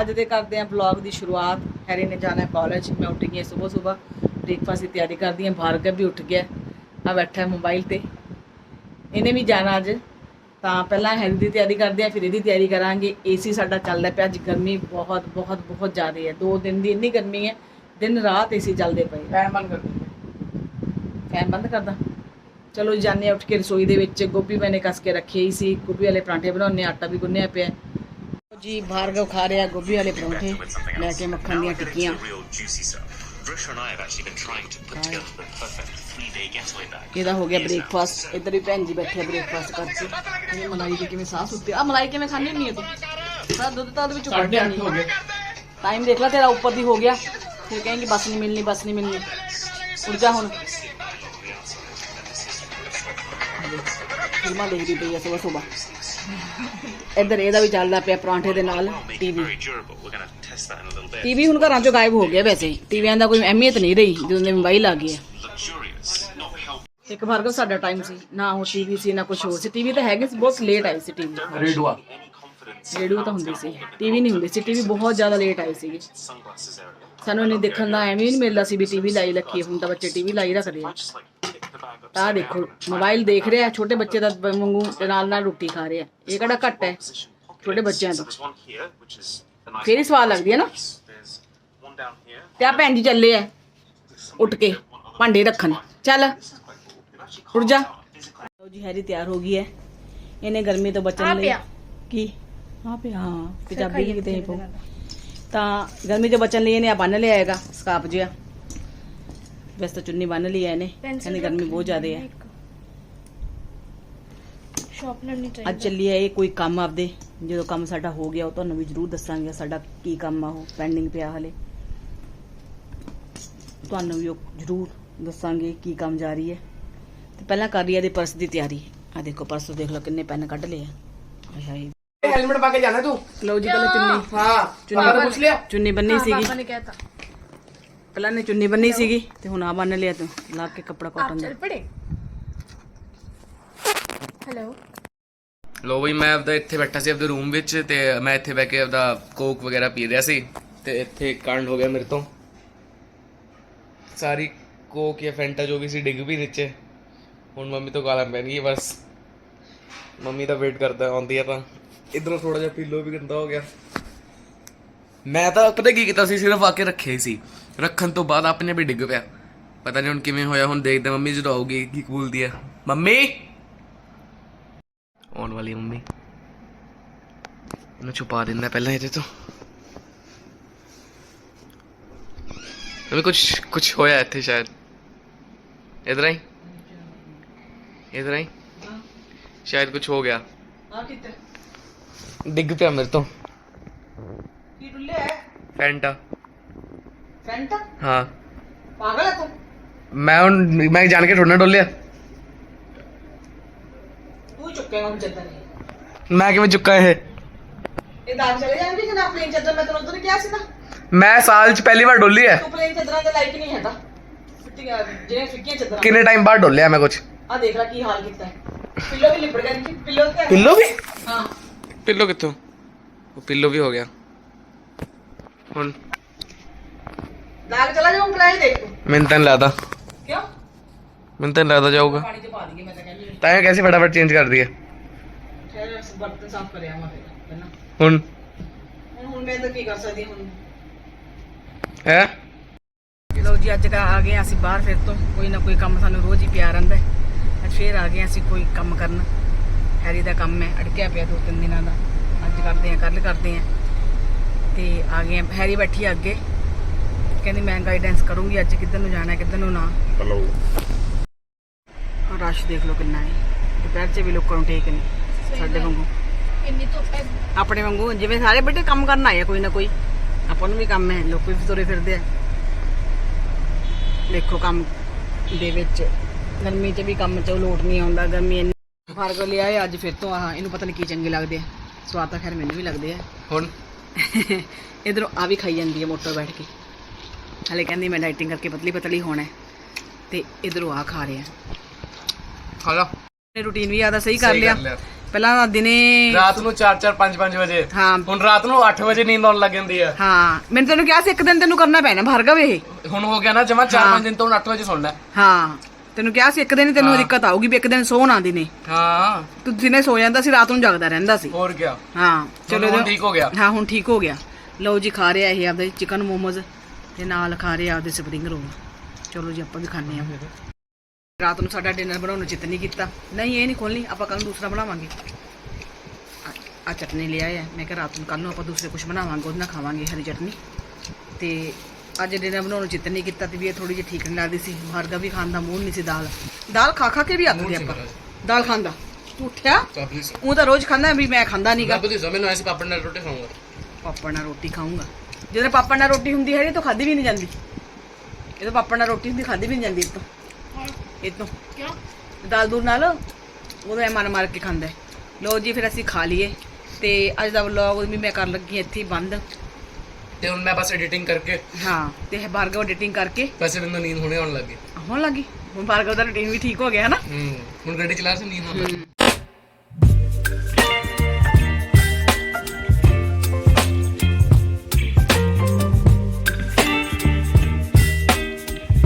ਅੱਜ ਦੇ ਕਰਦੇ ਆਂ ਵਲੌਗ ਦੀ ਸ਼ੁਰੂਆਤ। ਹੈਰੀ ਨੇ ਜਾਣਾ ਕਾਲਜ ਮੈਂ ਉੱਠ ਗਈ ਸਵੇਰ ਸਵੇਰ। ਬ੍ਰੇਕਫਾਸਟ ਦੀ ਤਿਆਰੀ ਕਰਦੀ ਆਂ ਭਾਰਗਵ ਵੀ ਉੱਠ ਗਿਆ ਆ ਬੈਠਾ ਮੋਬਾਈਲ ਤੇ। ਇਹਨੇ ਵੀ ਜਾਣਾ ਅੱਜ। ਤਾਂ ਪਹਿਲਾਂ ਹੈਰੀ ਦੀ ਤਿਆਰੀ ਕਰਦੇ ਆਂ ਫਿਰ ਇਹਦੀ ਤਿਆਰੀ ਕਰਾਂਗੇ। ਏਸੀ ਸਾਡਾ ਚੱਲਦਾ ਪਿਆ ਅੱਜ ਗਰਮੀ ਬਹੁਤ ਬਹੁਤ ਬਹੁਤ ਜ਼ਿਆਦਾ ਹੈ। ਦੋ ਦਿਨ ਦੀ ਇੰਨੀ ਗਰਮੀ ਹੈ ਦਿਨ ਰਾਤ ਏਸੀ ਚੱਲਦੇ ਪਏ ਫੈਨ ਬੰਦ ਕਰ ਫੈਨ ਬੰਦ ਕਰਦਾ। ਚਲੋ ਜਾਨੇ ਉੱਠ ਕੇ ਰਸੋਈ ਦੇ ਵਿੱਚ। ਗੋਭੀ ਮੈਨੇ ਕੱਸ ਕੇ ਰੱਖੀ ਸੀ। ਗੋਭੀ ਵਾਲੇ ਪਰਾਂਠੇ ਬਣਾਉਣੇ ਆਟਾ ਵੀ ਗੁੰਨਿਆ ਪਿਆ ਜੀ ਭਾਰਗਵ ਖਾ ਰਿਹਾ ਗੋਭੀ ਵਾਲੇ ਪਰੌਂਠੇ ਲੈ ਕੇ ਮੱਖਣ ਦੀਆਂ ਟਿੱਕੀਆਂ real juicy stuff. Risha and I have actually been trying to put together the perfect three-day getaway bag. ਇਹਦਾ ਹੋ ਗਿਆ ਬ੍ਰੇਕਫਾਸਟ ਇੱਧਰ ਵੀ ਭੈਣ ਜੀ ਬੈਠੇ ਆ ਬ੍ਰੇਕਫਾਸਟ ਕਰਕੇ ਇਹ ਮਲਾਈ ਦੀ ਕਿਵੇਂ ਸਾਹ ਸੁੱਤੇ ਆ ਮਲਾਈ ਕਿਵੇਂ ਖਾਣੀ ਹੁੰਨੀ ਹੈ ਤੂੰ ਸਾਰਾ ਦੁੱਧ ਤਾਂ ਉਹਦੇ ਵਿੱਚੋਂ ਕੱਢ ਸਾਢੇ ਅੱਠ ਹੋ ਗਏ ਟਾਈਮ ਦੇਖ ਲੈ ਤੇਰਾ ਉੱਪਰ ਦੀ ਹੋ ਗਿਆ ਫਿਰ ਕਹੇਂਗੀ ਬਸ ਨਹੀਂ ਮਿਲਣੀ ਬਸ ਨਹੀਂ ਮਿਲਣੀ ਉੱਠ ਜਾ ਹੁਣ ਫਿਲਮਾਂ ਦੇਖਦੀ ਪਈ ਆ ਸਵੇਰ ਸਵੇਰ ਇੱਧਰ ਇਹਦਾ ਵੀ ਚੱਲਦਾ ਪਿਆ ਪਰਾਂਠੇ ਦੇ ਨਾਲ ਟੀਵੀ. ਟੀਵੀ ਹੁਣ ਘਰਾਂ ਚੋਂ ਗਾਇਬ ਹੋ ਗਿਆ ਵੈਸੇ। ਟੀਵੀਆਂ ਦਾ ਕੋਈ ਅਹਿਮੀਅਤ ਨਹੀਂ ਰਹੀ ਜਦੋਂ ਦੇ ਮੋਬਾਈਲ ਆ ਗਏ. ਇੱਕ ਭਾਰਗਵ ਸਾਡਾ ਟਾਈਮ ਸੀ। ਨਾ ਉਹ ਟੀਵੀ ਸੀ ਨਾ ਕੁਝ ਹੋਰ ਸੀ। ਟੀਵੀ ਤਾਂ ਹੈਗੇ ਸੀ ਬਹੁਤ ਲੇਟ ਆਈ ਸੀ ਟੀਵੀ। ਰੇਡੂਆ। ਤਾਂ ਹੁੰਦੀ ਸੀ। ਟੀਵੀ ਨਹੀਂ ਹੁੰਦੀ ਸੀ। ਟੀਵੀ ਬਹੁਤ ਜ਼ਿਆਦਾ ਲੇਟ ਆਈ ਸੀਗੀ. ਸਾਨੂੰ ਨਹੀਂ ਦੇਖਣ ਦਾ ਐਵੇਂ ਹੀ ਨਹੀਂ ਮਿਲਦਾ ਸੀ ਵੀ ਟੀਵੀ ਲਾਈ ਰੱਖੀਏ ਹੁਣ ਤਾਂ ਬੱਚੇ ਟੀਵੀ ਲਾਈ ਰੱਖਦੇ ਆ। ਆਹ ਦੇਖੋ ਮੋਬਾਈਲ ਦੇਖ ਰਿਹਾ ਛੋਟੇ ਬੱਚੇ ਦਾ ਵਾਂਗੂ ਨਾਲ ਨਾਲ ਰੋਟੀ ਖਾ ਰਿਹਾ। ਇਹ ਕਿਹੜਾ ਘੱਟ ਹੈ. ਛੋਟੇ ਬੱਚਿਆਂ ਤੋਂ ਫੇਰ ਹੀ ਸਵਾਦ ਲੱਗਦੀ ਹੈ ਨਾ. ਤੇ ਆ ਭੈਣ ਜੀ ਚੱਲੇ ਆ ਉੱਠ ਕੇ ਭਾਂਡੇ ਰੱਖਣ। ਚੱਲ ਉੱਠ ਜਾ। ਲਓ ਜੀ ਹੈਰੀ ਤਿਆਰ ਹੋ ਗਈ ਹੈ। ਇਹਨੇ ਗਰਮੀ ਤੋਂ ਬਚਣ ਲਈ ਕੀ? ਆ ਪਿਆ ਹਾਂ ਪੰਜਾਬੀ ਕਿਤੇ ਤਾਂ ਗਰਮੀ ਤੋਂ ਬਚਣ ਲਈ ਇਹਨੇ ਆ ਬੰਨ ਲਿਆ ਹੈਗਾ ਸਕਾਪ ਜਿਹਾ। ਵੈਸੇ ਤਾਂ ਚੁੰਨੀ ਬੰਨ ਲਈ ਹੈ ਇਹਨੇ। ਕਹਿੰਦੀ ਗਰਮੀ ਬਹੁਤ ਜ਼ਿਆਦਾ ਹੈ ਸ਼ਾਰਪਨਰ ਨਹੀਂ ਚਾਹੀਦਾ। ਅੱਜ ਚੱਲੀ ਹੈ ਇਹ ਕੋਈ ਕੰਮ ਆਪਦੇ। ਜਦੋਂ ਕੰਮ ਸਾਡਾ ਹੋ ਗਿਆ ਉਹ ਤੁਹਾਨੂੰ ਵੀ ਜ਼ਰੂਰ ਦੱਸਾਂਗੇ ਸਾਡਾ ਕੀ ਕੰਮ ਆ ਉਹ ਪੈਂਡਿੰਗ ਪਿਆ ਹਲੇ। ਤੁਹਾਨੂੰ ਵੀ ਉਹ ਜ਼ਰੂਰ ਦੱਸਾਂਗੇ ਕੀ ਕੰਮ ਜਾਰੀ ਹੈ। ਤੇ ਪਹਿਲਾਂ ਕਰ ਰਹੀ ਹੈ ਪਰਸ ਦੀ ਤਿਆਰੀ। ਆ ਦੇਖੋ ਪਰਸ ਦੇਖ ਲਓ ਕਿੰਨੇ ਪੈਨ ਕੱਢ ਲਏ ਆ। ਹੈਲਮਟ ਪਾ ਕੇ ਜਾਣਾ ਤੂੰ? ਲਓ ਜੀ ਪਹਿਲਾਂ ਚੁੰਨੀ। ਹਾਂ ਚੁੰਨੀ ਪਾਪਾ ਨੇ ਪੁੱਛ ਲਿਆ। ਚੁੰਨੀ ਬੰਨੀ ਸੀਗੀ। ਪਾਪਾ ਨੇ ਕਹਿਤਾ। ਪਹਿਲਾਂ ਨੇ ਚੁੰਨੀ ਬੰਨੀ ਸੀਗੀ ਤੇ ਹੁਣ ਆ ਬੰਨ ਲਿਆ ਤੂੰ ਲਾ ਕੇ ਕੱਪੜਾ ਕਾਟਨ ਦਾ। ਚੱਲ ਪੜੇ। ਹੈਲੋ ਲੋ ਬਈ ਮੈਂ ਆਪਦਾ ਇੱਥੇ ਬੈਠਾ ਸੀ ਆਪਦੇ ਰੂਮ ਵਿੱਚ ਤੇ ਮੈਂ ਇੱਥੇ ਬੈ ਕੇ ਆਪਦਾ ਕੋਕ ਵਗੈਰਾ ਪੀ ਰਿਹਾ ਸੀ ਤੇ ਇੱਥੇ ਕਾਂਡ ਹੋ ਗਿਆ ਮੇਰੇ ਤੋਂ। ਸਾਰੀ ਕੋਕ ਜਾਂ ਫੈਂਟਾ ਜੋ ਵੀ ਸੀ ਡਿੱਗ ਵੀ ਨੀਚੇ। ਹੁਣ ਮੰਮੀ ਤੋਂ ਗਾਲਾਂ ਪੈਣਗੀਆਂ ਬਸ। ਮੰਮੀ ਦਾ ਵੇਟ ਕਰਦਾ ਆਉਂਦੀ ਆ ਤਾਂ। ਇਧਰੋਂ ਥੋੜਾ ਜਿਹਾ ਪੀਲੋ ਵੀ ਗੰਦਾ ਹੋ ਗਿਆ। ਮੈਂ ਤਾਂ ਪਤਾ ਕੀ ਕੀਤਾ ਸੀ ਸਿਰਫ ਆ ਕੇ ਰੱਖਿਆ ਹੀ ਸੀ। ਰੱਖਣ ਤੋਂ ਬਾਅਦ ਆਪਣੇ ਵੀ ਡਿੱਗ ਪਿਆ। ਪਤਾ ਨਹੀਂ ਹੁਣ ਕਿਵੇਂ ਹੋਇਆ ਹੁਣ ਦੇਖਦੇ ਮੰਮੀ ਜਦੋਂ ਆਊਗੀ ਕੀ ਬੋਲਦੀ ਆ। ਮੰਮੀ! ਆਉਣ ਵਾਲੀ ਮੰਮੀ। ਇਹਨੂੰ ਛੁਪਾ ਦਿੰਦਾ ਪਹਿਲਾਂ ਇਹਦੇ ਤੋਂ। ਮੰਮੀ ਕੁਝ ਕੁਝ ਹੋਇਆ ਇੱਥੇ ਸ਼ਾਇਦ। ਇਧਰ ਆਈ। ਇਧਰ ਆਈ। ਸ਼ਾਇਦ ਕੁਝ ਹੋ ਗਿਆ। ਆ ਕਿੱਥੇ? ਡਿੱਗ ਪਿਆ ਮੇਰੇ ਤੋਂ। ਕੀ ਡੁੱਲਿਆ ਹੈ ਫੈਂਟਾ ਫੈਂਟਾ ਹਾਂ ਪਾਗਲ ਹੈ ਤੂੰ ਮੈਂ ਹੁਣ ਮੈਂ ਜਾਣ ਕੇ ਥੋੜਾ ਡੋਲਿਆ ਤੂੰ ਹੀ ਚੁੱਕੇਗਾ ਹੁਣ ਚੱਦਰ ਨਹੀਂ ਮੈਂ ਕਿਵੇਂ ਚੁੱਕਾ ਇਹ ਇਹ ਦਾਗ ਚਲੇ ਜਾਣਗੇ ਕਿ ਨਾ ਪਲੇਨ ਚੱਦਰ ਮੈਂ ਤੈਨੂੰ ਉਦੋਂ ਕਿਹਾ ਸੀ ਨਾ ਮੈਂ ਸਾਲ ਚ ਪਹਿਲੀ ਵਾਰ ਡੋਲੀ ਹੈ ਤੂੰ ਪਲੇਨ ਚੱਦਰਾਂ ਦੇ ਲਾਇਕ ਨਹੀਂ ਹੈਗਾ ਫਿੱਟੀਆਂ ਜਿਹੜੀਆਂ ਫਿੱਕੀਆਂ ਚੱਦਰਾਂ ਕਿੰਨੇ ਟਾਈਮ ਬਾਅਦ ਡੋਲਿਆ ਮੈਂ ਕੁਝ ਆ ਦੇਖ ਲੈ ਕੀ ਹਾਲ ਕੀਤਾ ਹੈ ਪਿੱਲੋ ਵੀ ਲਿਬੜ ਗਿਆ ਜੀ ਪਿੱਲੋ ਤੇ ਪਿੱਲੋ ਵੀ ਹਾਂ ਪਿੱਲੋ ਕਿੱਥੋਂ ਉਹ ਪਿੱਲੋ ਵੀ ਹੋ ਗਿਆ ਹੁਣ। ਦਾਗ ਚਲਾ ਜਾਊਂ ਪਲਾਈ ਦੇਖ। ਤੂੰ ਮੈਨੂੰ ਤਾਂ ਨੀ ਲੱਗਦਾ। ਕਿਉਂ? ਮੈਨੂੰ ਤਾਂ ਲੱਗਦਾ ਜਾਊਗਾ। ਪਾਣੀ ਚ ਪਾ ਦਈਏ ਮੈਂ ਤਾਂ ਕਹਿੰਦੀ ਹਾਂ। ਤਾਂ ਇਹ ਕੈਸੇ ਫਟਾਫਟ ਚੇਂਜ ਕਰ ਦਈਏ। ਫਿਰ ਬਰਤਨ ਸਾਫ਼ ਕਰਿਆ ਮੈਂ ਫਿਰ ਪਹਿਲਾਂ। ਹੁਣ। ਹੁਣ ਮੈਂ ਤਾਂ ਕੀ ਕਰ ਸਕਦੀ ਹੁਣ? ਹੈ? ਲੋ ਜੀ ਅੱਜ ਆ ਗਏ ਹਾਂ ਅਸੀਂ ਬਾਹਰ ਫਿਰ ਤੋਂ। ਕੋਈ ਨਾ ਕੋਈ ਕੰਮ ਸਾਨੂੰ ਰੋਜ਼ ਹੀ ਪਿਆ ਰਹਿੰਦਾ ਹੈ। ਅੱਜ ਫੇਰ ਆ ਗਏ ਅਸੀਂ ਕੋਈ ਕੰਮ ਕਰਨ। ਹੈਰੀ ਦਾ ਕੰਮ ਹੈ ਅੜਕਿਆ ਪਿਆ ਦੋ ਤਿੰਨ ਦਿਨਾਂ ਦਾ। ਅੱਜ ਕਰਦੇ ਹਾਂ ਕੱਲ ਕਰਦੇ ਹਾਂ। ਤੇ ਆ ਗਏ ਹੈਰੀ ਬੈਠੀ ਆ ਅੱਗੇ। ਕਹਿੰਦੀ ਮੈਂ ਗਾਈਡੈਂਸ ਕਰੂੰਗੀ ਅੱਜ ਕਿੱਧਰ ਨੂੰ ਜਾਣਾ ਕਿੱਧਰ ਨੂੰ ਨਾ। Hello. ਰਸ਼ ਦੇਖ ਲਓ ਕਿੰਨਾ ਹੈ। ਦੁਪਹਿਰ 'ਚ ਵੀ ਲੋਕਾਂ ਨੂੰ ਠੀਕ ਨਹੀਂ ਸਾਡੇ ਵਾਂਗੂ। ਇੰਨੀ ਧੁੱਪ ਹੈ। ਆਪਣੇ ਵਾਂਗੂ ਜਿਵੇਂ ਸਾਰੇ ਬੇਟੇ ਕੰਮ ਕਰਨ ਆਏ ਆ ਕੋਈ ਨਾ ਕੋਈ ਆਪਾਂ ਨੂੰ ਵੀ ਕੰਮ ਹੈ ਲੋਕ ਵੀ ਤੁਰੇ ਫਿਰਦੇ ਆ। ਦੇਖੋ ਕੰਮ ਦੇ ਵਿੱਚ ਗਰਮੀ 'ਚ ਵੀ ਕੰਮ 'ਚ ਲੋਟ ਨਹੀਂ ਆਉਂਦਾ ਗਰਮੀ ਇੰਨੀ ਫ਼ਰਕ ਲਿਆ ਹੈ ਅੱਜ ਫਿਰ ਤੋਂ ਆਹ ਇਹਨੂੰ ਪਤਾ ਨਹੀਂ ਕੀ ਚੰਗੇ ਲੱਗਦੇ ਆ। ਸਵਾਦ ਤਾਂ ਖੈਰ ਮੈਨੂੰ ਵੀ ਲੱਗਦੇ ਆ। ਹੁਣ? ਇਧਰੋਂ ਆ ਵੀ ਖਾਈ ਜਾਂਦੀ ਹੈ ਮੋਟਰ ਬੈਠ ਕੇ। ਹਲੇ ਕਹਿੰਦੀ ਮੈਂ ਡਾਈਟਿੰਗ ਕਰਕੇ ਪਤਲੀ ਪਤਲੀ ਹੋਣਾ ਤੇ ਇਧਰੋਂ ਆ ਖਾ ਰਿਹਾ ਖਾ ਲਾ। ਰੂਟੀਨ ਵੀ ਆਦਾ ਸਹੀ ਕਰ ਲਿਆ। ਪਹਿਲਾਂ ਦਿਨੇ ਰਾਤ ਨੂੰ 4-4 5-5 ਵਜੇ। ਹਾਂ। ਹੁਣ ਰਾਤ ਨੂੰ 8 ਵਜੇ ਨੀਂਦ ਆਉਣ ਲੱਗ ਜਾਂਦੀ ਹੈ। ਹਾਂ। ਮੈਨੂੰ ਤੈਨੂੰ ਕਿਹਾ ਸੀ ਇੱਕ ਦਿਨ ਤੈਨੂੰ ਕਰਨਾ ਪੈਣਾ ਭਾਰਗਵ ਇਹ। ਹੁਣ ਹੋ ਗਿਆ ਨਾ ਜਮਾ 4-5 ਦਿਨ ਤੋਂ ਹੁਣ 8 ਵਜੇ ਸੌਣਾ ਹੈ। ਤੈਨੂੰ ਕਿਹਾ ਸੀ ਇੱਕ ਦਿਨ ਹੀ ਤੈਨੂੰ ਦਿੱਕਤ ਆਊਗੀ ਵੀ ਇੱਕ ਦਿਨ ਸੌ ਨਾ। ਦਿਨੇ ਹਾਂ। ਤੂੰ ਦਿਨੇ ਸੋ ਜਾਂਦਾ ਸੀ ਰਾਤ ਨੂੰ ਜਾਗਦਾ ਰਹਿੰਦਾ ਸੀ। ਹੋਰ ਕੀ ਹਾਂ ਚਲੋ ਇਹਦਾ- ਹੁਣ ਠੀਕ ਹੋ ਗਿਆ। ਹਾਂ ਹੁਣ ਠੀਕ ਹੋ ਗਿਆ। ਲਓ ਜੀ ਖਾ ਰਿਹਾ ਇਹ ਆਪਦੇ ਚਿਕਨ ਮੋਮੋਜ਼ ਤੇ ਨਾਲ ਖਾ ਰਿਹਾ ਆਪਦੇ ਸਪਰਿੰਗ ਰੋਲ ਚਲੋ ਜੀ ਆਪਾਂ ਵੀ ਖਾਣੇ ਆ ਰਾਤ ਨੂੰ ਸਾਡਾ ਡਿਨਰ ਬਣਾਉਣ ਨੂੰ ਚਿੱਤ ਨਹੀਂ ਕੀਤਾ। ਨਹੀਂ ਇਹ ਨਹੀਂ ਖੋਲਣੀ ਆਪਾਂ ਕੱਲ ਨੂੰ ਦੂਸਰਾ ਬਣਾਵਾਂਗੇ। ਆ ਚਟਨੀ ਲਿਆ ਮੈਂ ਕਿਹਾ ਰਾਤ ਨੂੰ ਕੱਲ ਨੂੰ ਆਪਾਂ ਦੂਸਰੇ ਕੁਝ ਬਣਾਵਾਂਗੇ ਉਹਦੇ ਨਾਲ ਖਾਵਾਂਗੇ ਹਰੀ ਚਟਨੀ। ਤੇ ਅੱਜ ਡਿਨਰ ਬਣਾਉਣ ਨੂੰ ਚਿੱਤ ਨਹੀਂ ਕੀਤਾ ਤੇ ਵੀ ਇਹ ਥੋੜੀ ਜਿਹੀ ਠੀਕ ਨਹੀਂ ਲੱਗਦੀ ਸੀ। ਭਾਰਗਵ ਵੀ ਖਾਣ ਦਾ ਮੂਡ ਨਹੀਂ ਸੀ ਦਾਲ। ਦਾਲ ਖਾ ਖਾ ਕੇ ਵੀ ਅੱਕ ਗਏ ਆਪਾਂ। ਦਾਲ ਖਾਂਦਾ। ਤੂੰ ਉੱਠਿਆ? ਪਾਪੜੀ ਉਹ ਤਾਂ ਰੋਜ਼ ਖਾਂਦਾ ਵੀ ਮੈਂ ਖਾਂਦਾ ਨਹੀਂਗਾ ਪਾਪੜੀ ਸੋ ਮੈਨੂੰ ਐਸੇ ਪਾਪੜ ਨਾਲ ਰੋਟੀ ਖਾਊਂਗਾ। ਪਾਪਾ ਨਾਲ ਰੋਟੀ ਖਾਊਂਗਾ। ਜਦੋਂ ਪਾਪਾ ਨਾਲ ਰੋਟੀ ਹੁੰਦੀ ਹੈ ਇਹ ਤਾਂ ਖਾਦੀ ਵੀ ਨਹੀਂ ਜਾਂਦੀ। ਇਹ ਤਾਂ ਪਾਪਾ ਨਾਲ ਰੋਟੀ ਹੁੰਦੀ ਖਾਦੀ ਵੀ ਨਹੀਂ ਜਾਂਦੀ ਇਹ ਤੋਂ। ਇਹ ਤੋਂ। ਕਿਉਂ? ਦਾਲ ਦੂਲ ਨਾਲ ਉਹ ਤਾਂ ਐਂ ਮਨ ਮਾਰ ਕੇ ਖਾਂਦਾ। ਲਓ ਜੀ ਫਿਰ ਅਸੀਂ ਖਾ ਲਈਏ। ਤੇ ਅੱਜ ਦਾ ਵਲੌਗ ਵੀ ਮੈਂ ਕਰਨ ਲੱਗੀ ਹਾਂ ਇੱਥੇ ਹੀ ਬੰਦ। ਤੇ ਹੁਣ ਮੈਂ ਬਸ ਐਡੀਟਿੰਗ ਕਰਕੇ ਹਾਂ ਤੇ ਭਾਰਗਵ ਐਡੀਟਿੰਗ ਕਰਕੇ। ਵੈਸੇ ਮੈਨੂੰ ਨੀਂਦ ਹੋਣੇ ਆਉਣ ਲੱਗੀ ਹੋਣ ਲੱਗੀ ਹੁਣ ਭਾਰਗਵ ਦਾ ਰੂਟੀਨ ਵੀ ਠੀਕ ਹੋ ਗਿਆ ਹੈ ਨਾ? ਹੂੰ ਹੁਣ ਗੱਡੀ ਚਲਾ ਸੀ ਨੀਂਦ ਲੱਗੀ